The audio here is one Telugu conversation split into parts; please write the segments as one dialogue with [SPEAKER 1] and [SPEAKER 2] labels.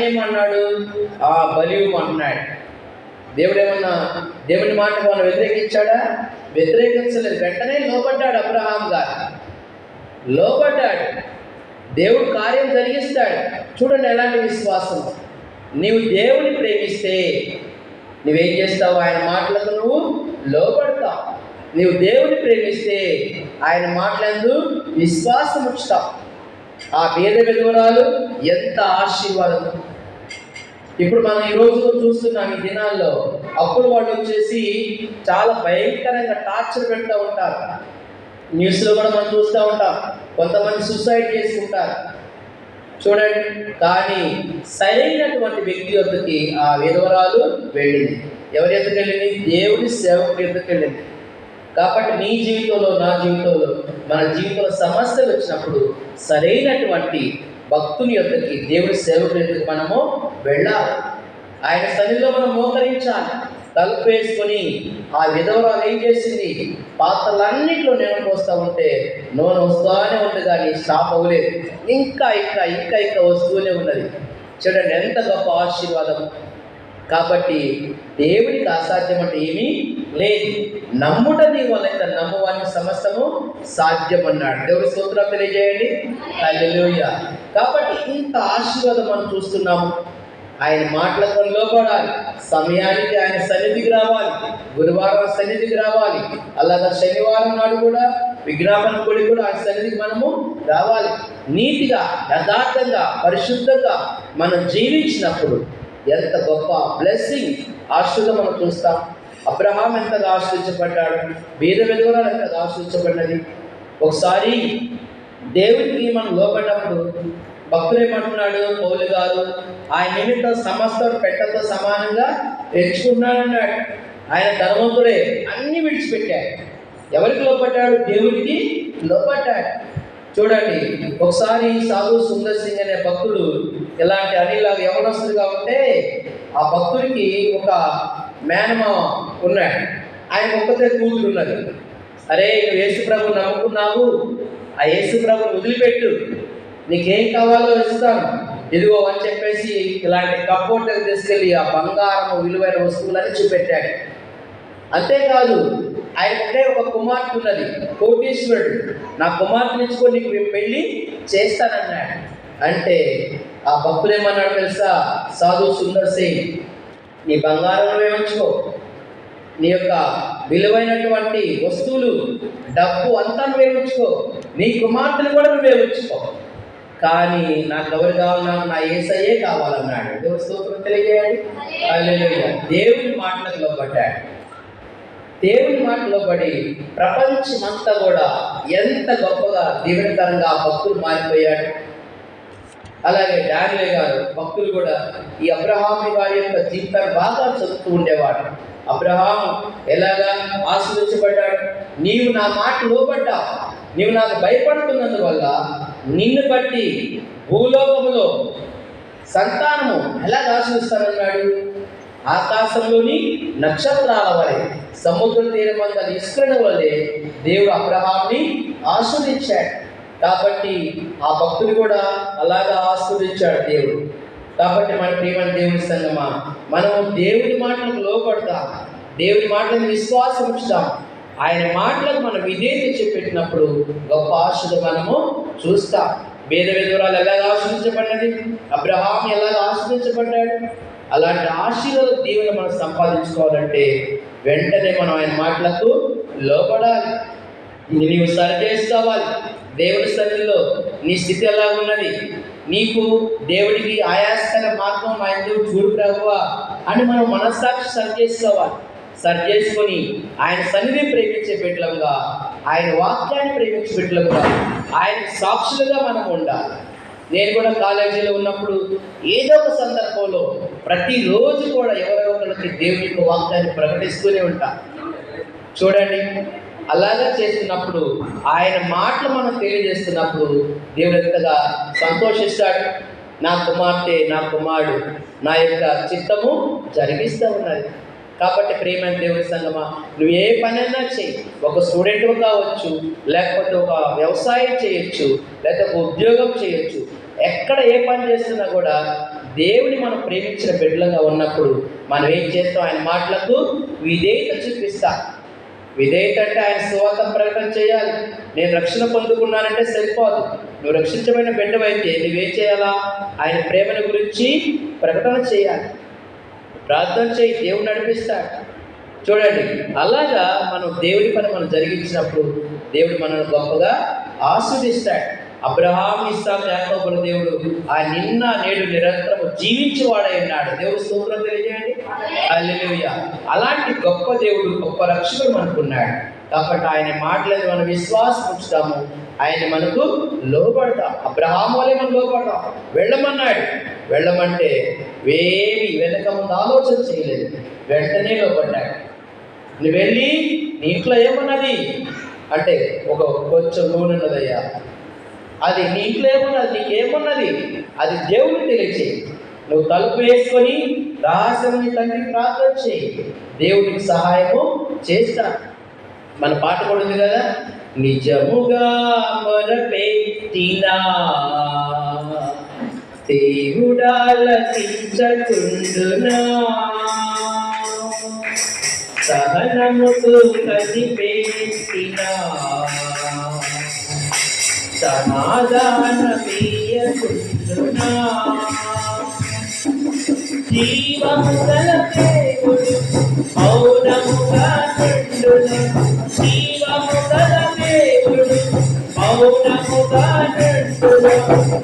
[SPEAKER 1] ఏమన్నాడు? ఆ బలివు అన్నాడు దేవుడు ఏమన్నా దేవుని మాట మనం వ్యతిరేకించాడా? వ్యతిరేకించలేదు. వెంటనే లోపడ్డాడు అబ్రహాం గారు. లోపడ్డాడు దేవుడు కార్యం జరిగిస్తాడు. చూడండి ఎలాంటి విశ్వాసం. నీవు దేవుని ప్రేమిస్తే నువ్వేం చేస్తావు? ఆయన మాటలకు నువ్వు లోపడతావు నీవు దేవుని ప్రేమిస్తే ఆయన మాటలందు విశ్వాసం ఉంచుతావు. ఆ పేద విలువరాలు ఎంత ఆశీర్వాదం. ఇప్పుడు మనం ఈ రోజు చూస్తున్నాం ఈ దినాల్లో అప్పుడు వాళ్ళు వచ్చేసి చాలా భయంకరంగా టార్చర్ పెడుతూ ఉంటారు. న్యూస్లో కూడా మనం చూస్తూ ఉంటాం. కొంతమంది సూసైడ్ చేసుకుంటారు చూడండి. కానీ సరైనటువంటి వ్యక్తి వద్దకి ఆ విధవరాలు వెళ్ళింది. ఎవరి ఎద్దకు వెళ్ళింది? దేవుడి సేవకుడి ఎద్దకు వెళ్ళింది. కాబట్టి నీ జీవితంలో నా జీవితంలో మన జీవితంలో సమస్యలు వచ్చినప్పుడు సరైనటువంటి భక్తుని యొక్కకి దేవుడి సేవకుడి మనము వెళ్ళాలి. ఆయన సన్నిధిలో మనం మోకరించాలి. తలుపు వేసుకొని ఆ విధవరాలు ఏం చేసింది? పాత్రలన్నింటిలో నేను పోస్తూ ఉంటే నూనె వస్తూనే ఉంది కానీ స్టాప్ అవ్వలేదు. ఇంకా ఇంకా ఇంకా ఇంకా వస్తూనే ఉన్నది. చూడండి ఎంత గొప్ప ఆశీర్వాదం. కాబట్టి దేవునికి అసాధ్యం అంటే ఏమీ లేదు. నమ్ముట నీ వల్ల నమ్మువాని సమస్తము సాధ్యం అన్నాడు దేవుడి స్తోత్రం తెలియజేయండి. హల్లెలూయా. కాబట్టి ఇంత ఆశీర్వాదం మనం చూస్తున్నాము. ఆయన మాటలకు మనం లోపడాలి సమయానికి ఆయన సన్నిధికి రావాలి. గురువారం సన్నిధికి రావాలి. అలాగ శనివారం నాడు కూడా విజ్ఞాపన కొడి కూడా ఆయన సన్నిధికి మనము రావాలి. నీతిగా యథార్థంగా పరిశుద్ధంగా మనం జీవించినప్పుడు ఎంత గొప్ప బ్లెస్సింగ్ ఆశీర్వాదం మనం చూస్తాం. అబ్రహాం ఎంతగా ఆశ్రయించబడ్డాడు? వేద విధవరాలు ఎంతగా ఆశ్రయించబడినది? ఒకసారి దేవుడికి మనం లోపడినప్పుడు భక్తులు ఏమంటున్నాడు? పౌలు గారు ఆయన నిమిత్తం సమస్త పెట్టతో సమానంగా ఎంచుకున్నాడన్నాడు ఆయన ధర్మంతుడే అన్ని విడిచిపెట్టాడు. ఎవరికి లోపడ్డాడు దేవుడికి లోపడ్డాడు చూడండి ఒకసారి సాధు సుందర్ సింగ్ అనే భక్తుడు ఇలాంటి అనిలా యవనస్తుడిగా ఉంటే ఆ భక్తుడికి ఒక మేనమా ఉన్నాడు. ఆయన ఒక్కతే కూతురు ఉన్నది అరే నువ్వు యేసు ప్రభు నమ్ముకున్నావు? ఆ యేసు ప్రభుని వదిలిపెట్టు. నీకేం కావాలో ఇస్తాను ఇదిగో అని చెప్పేసి ఇలాంటి కప్పోర్ట్ తీసుకెళ్ళి ఆ బంగారం విలువైన వస్తువులని చూపెట్టాడు. అంతేకాదు ఆయనకుంటే ఒక కుమార్తె ఉన్నది కోటీశ్వరుడు. నా కుమార్తెనిచ్చుకొని నీకు పెళ్ళి చేస్తానన్నాడు. అంటే ఆ భక్తులు ఏమన్నాడు తెలుసా? సాధు సుందర్ సింగ్ నీ బంగారం నువ్వే నీ యొక్క విలువైనటువంటి వస్తువులు డబ్బు అంతా నువ్వే ఉంచుకో. నీ కుమార్తెను కూడా నువ్వే ఉంచుకో. కానీ నాకు ఎవరు కావాలన్నా నా ఏసయ్యే కావాలన్నాడు. దేవుడు స్తోత్రం తెలియజేయాలి దేవుని మాటలకు లోపడ్డాడు దేవుని మాటలో పడి ప్రపంచమంతా కూడా ఎంత గొప్పగా దీవెనకరంగా ఆ భక్తులు మారిపోయాడు అలాగే డానిలే గారు భక్తులు కూడా ఈ అబ్రహామి వారి యొక్క జీవితాన్ని బాగా చదువుతూ ఉండేవాడు అబ్రహాము ఎలాగా ఆశ్రయించబడ్డాడు నీవు నా మాట లోపడ్డా నీవు నాకు భయపడుతున్నందువల్ల నిన్ను బట్టి భూలోకములో సంతానము ఎలా ఆశ్రయిస్తానన్నాడు ఆకాశంలోని నక్షత్రాల వలె సముద్ర తీరమంద నిష్కరణ వలె దేవుడు అబ్రహాంని ఆస్వాదించాడు కాబట్టి ఆ భక్తుడు కూడా అలాగా ఆస్వాదించాడు దేవుడు. కాబట్టి మన ప్రియమైన దేవుని సంగమా మనము దేవుడి మాటలకు లోపడతాం దేవుడి మాటలను విశ్వాసం ఉంచుతాం ఆయన మాటలకు మనం విధేయత చెప్పెట్టినప్పుడు గొప్ప ఆశలు మనము చూస్తాం. వేద విధురాలు ఎలాగ ఆశ్రయించబడినది? అబ్రహాం ఎలాగ ఆశ్రయించబడ్డాడు? అలాంటి ఆశీర్వాద దీవెన మనం సంపాదించుకోవాలంటే వెంటనే మనం ఆయన మాటలకు లోపడాలి నీవు సరి చేసుకోవాలి దేవుడి సన్నిధిలో నీ స్థితి ఎలా ఉన్నది? నీకు దేవుడికి ఆయాస్కర మార్గం ఆయన దేవుడు చూడు ప్రభువా అని మనం మనస్సాక్షి సరి చేసుకోవాలి సరి చేసుకొని ఆయన సన్నిధి ప్రేమించే బిడ్డలంగా ఆయన వాక్యాన్ని ప్రేమించే బిడ్డలంగా ఆయన సాక్షులుగా మనం ఉండాలి. నేను కూడా కాలేజీలో ఉన్నప్పుడు ఏదో ఒక సందర్భంలో ప్రతిరోజు కూడా ఎవరో ఒకరికి దేవుని యొక్క వాక్యాన్ని ప్రకటిస్తూనే ఉంటా. చూడండి అలాగా చేస్తున్నప్పుడు ఆయన మాటలు మనం తెలియజేస్తున్నప్పుడు దేవుడు ఎంతగా సంతోషిస్తాడు. నా కుమార్తె నా కుమారుడు నా యొక్క చిత్తము జరిగిస్తూ ఉన్నది. కాబట్టి ప్రేమైన దేవుని సంగమా నువ్వు ఏ పనైనా చెయ్యి. ఒక స్టూడెంట్ కావచ్చు లేకపోతే ఒక వ్యవసాయం చేయొచ్చు లేకపోతే ఒక ఉద్యోగం చేయొచ్చు. ఎక్కడ ఏ పని చేస్తున్నా కూడా దేవుని మనం ప్రేమించిన బిడ్డలుగా ఉన్నప్పుడు మనం ఏం చేస్తాం? ఆయన మాటలకు విధేయత చూపిస్తా. విధేయత అంటే ఆయన సువాత ప్రకటన చేయాలి. నేను రక్షణ పొందుకున్నానంటే సరిపోదు. నువ్వు రక్షించబడిన బిడ్డవైతే నువ్వేం చేయాలా? ఆయన ప్రేమను గురించి ప్రకటన చేయాలి. ప్రార్థన చేయి దేవుడు నడిపిస్తాడు. చూడండి అలాగా మనం దేవుడి పని మనం జరిగించినప్పుడు దేవుడు మనల్ని గొప్పగా ఆస్వాదిస్తాడు అబ్రహాం ఇస్సాకు యాకోబుల దేవుడు ఆ నిన్న నేడు నిరంతరం జీవించేవాడై ఉన్నాడు. దేవుడు స్తోత్రం తెలియజేయండి. అలాంటి గొప్ప దేవుడు గొప్ప రక్షకుడు మనకున్నాడు. కాబట్టి ఆయన మాటలను మనం విశ్వాసం ఉంచుతాము ఆయన మనకు లోపడతాం అబ్రహాం వల్లే మనం లోపడతాం వెళ్ళమన్నాడు. వెళ్ళమంటే వేవి వెనక ముందు ఆలోచన చేయలేదు. వెంటనే లోపడ్డాడు నువ్వు వెళ్ళి నీ ఇంట్లో ఏమన్నది? అంటే ఒక కొంచెం నూనె ఉన్నదయ్యా. అది నీ ఇంట్లో ఏమన్నది నీకేమన్నది? అది దేవుని తెలియచేయి. నువ్వు తలుపు వేసుకొని రహస్యమని తండ్రి ప్రార్థన చేయి. దేవునికి సహాయము చేస్తా. మన పాట కూడా ఉంది కదా? నిజముగా మొరపెట్టినా దేవుడాలకించకుండునా సహనముతో కనిపెట్టినా సమాధానమీయకుండునా జీవము గల దేవుడు మౌనముగా నుండును జీవము గల దేవుడు మౌనముగా నుండును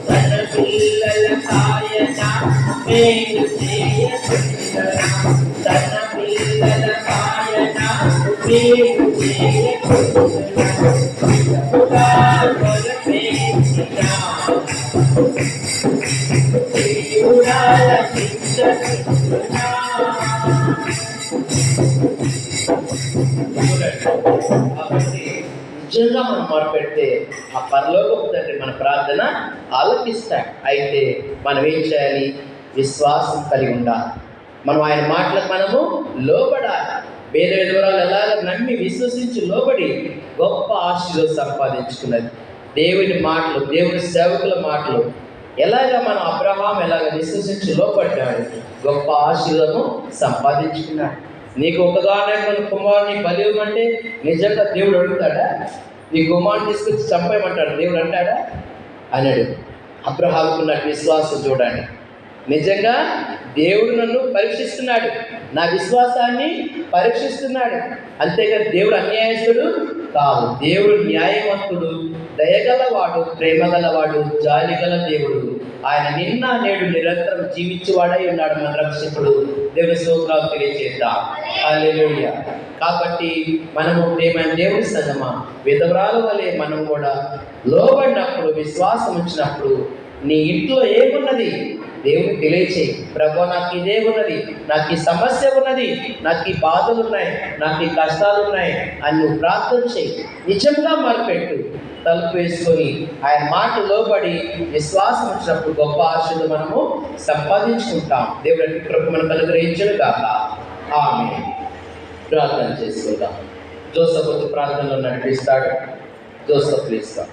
[SPEAKER 1] తన పిల్లల కాయన మేలు తన పిల్లల కాయన మేలు నిజంగా మనం మొరపెడితే ఆ పరలోకపు తండ్రి మన ప్రార్థన ఆలకిస్తాడు అయితే మనం ఏం చేయాలి? విశ్వాసం కలిగి ఉండాలి. మనం ఆయన మాటలకు మనము లోబడాలి. వేద విధవరాలు ఎలాగ నమ్మి విశ్వసించి లోబడి గొప్ప ఆశలు సంపాదించుకున్నది. దేవుని మాటలు దేవుని సేవకుల మాటలు ఎలాగ మనం అబ్రహాం ఎలాగ విశ్వసించి లోపడ్డాడు? గొప్ప ఆశీలను సంపాదించుకున్నాడు. నీకు ఒకగానే కుమారుని బలి ఇవ్వమంటే నిజంగా దేవుడు అడుగుతాడా? నీ కుమారుని తీసుకొచ్చి చంపేయమంటాడు? దేవుడు అంటాడా? అన్నాడు అబ్రహాంకున్న విశ్వాసం చూడండి. నిజంగా దేవుడు నన్ను పరీక్షిస్తున్నాడు. నా విశ్వాసాన్ని పరీక్షిస్తున్నాడు. అంతేగా దేవుడు అన్యాయస్తుడు కాదు. దేవుడు న్యాయవంతుడు దయగలవాడు ప్రేమగలవాడు జాలిగల దేవుడు. ఆయన నిన్న నేడు నిరంతరం జీవించేవాడై ఉన్నాడు మన రక్షకుడు. దేవుని స్తోత్రాలు తెలియజేద్దాం హల్లెలూయా. కాబట్టి మనము ప్రేమైన దేవుని సగమా విధవరాల వలె మనం కూడా లోబడినప్పుడు విశ్వాసం వచ్చినప్పుడు నీ ఇంట్లో ఏమున్నది? దేవుని తెలియచేయి. ప్రభు నాకు ఇదే ఉన్నది. నాకు ఈ సమస్య ఉన్నది. నాకు ఈ బాధలు ఉన్నాయి నాకు ఈ కష్టాలు ఉన్నాయి అని నువ్వు ప్రార్థన చేయి. నిజంగా మార్పెట్టు. తలుపు వేసుకొని ఆయన మాట లోబడి విశ్వాసం వచ్చినప్పుడు గొప్ప ఆశలు మనము సంపాదించుకుంటాం. దేవుడు అట్టి మనం మనకు అనుగ్రహించడు కాక ఆమె ప్రార్థన చేసుకుందాం జోసఫ్ ప్రార్థనలో నడిపిస్తాడు. జోసఫ్ ఇస్తాం